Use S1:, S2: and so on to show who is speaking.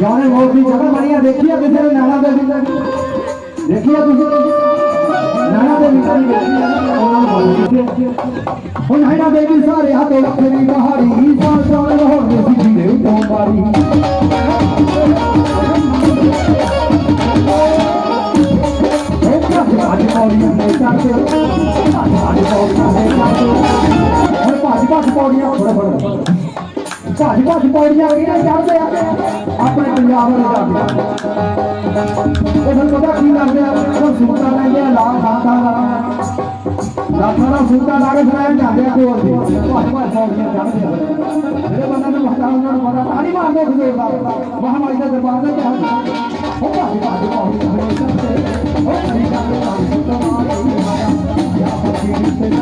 S1: जाने बहुत ही जगह बढ़िया देखिए किसी ने नाना देवी का देखिए किसी नाना देवी का देखिए ओ नाना देवी सारे हाथों लखनी बहारी ਉਹ ਦੇਖੀਏ ਤੁਸੀਂ ਜਾਣੇ ਮੌਤ ਦੀ ਜਗ੍ਹਾ ਬਣੀ ਪੌੜੀਆਂ ਨੇ ਚੜ੍ਹਦੇ ਅੱਜ ਪੌੜੀਆਂ ਨੇ ਚੜ੍ਹਦੇ ਹੁਣ ਭੱਜ ਭੱਜ ਪੌੜੀਆਂ ਫੜ ਫੜ ਭੱਜ ਭੱਜ ਪੌੜੀਆਂ ਕਿਹਨੇ ਚੜ੍ਹਦੇ ਆਪਣੇ ਪੰਜਾਬ ਵਾਲੇ ਜਾ ਕੇ। ਪਤਾ ਕੀ ਲੱਗਦਾ ਉਹ ਸੂਟਾਂ ਲੈਂਦੇ ਆ, ਲਾਲ ਖਾਤਾ ਦਾ। ਲਾਖਾਂ ਦਾ ਸੂਟਾਂ ਲਾ ਕੇ ਫਿਰ ਜਾਂਦੇ ਆ ਕੋਲ ਦੇ ਭੱਜ ਭੱਜ ਪੌੜੀਆਂ ਚੜ੍ਹਦੇ आगे भी महामारी का जमाना क्या है ओ भाई भाई भाई सबसे ओ भाई भाई भाई तुम्हारे या पति से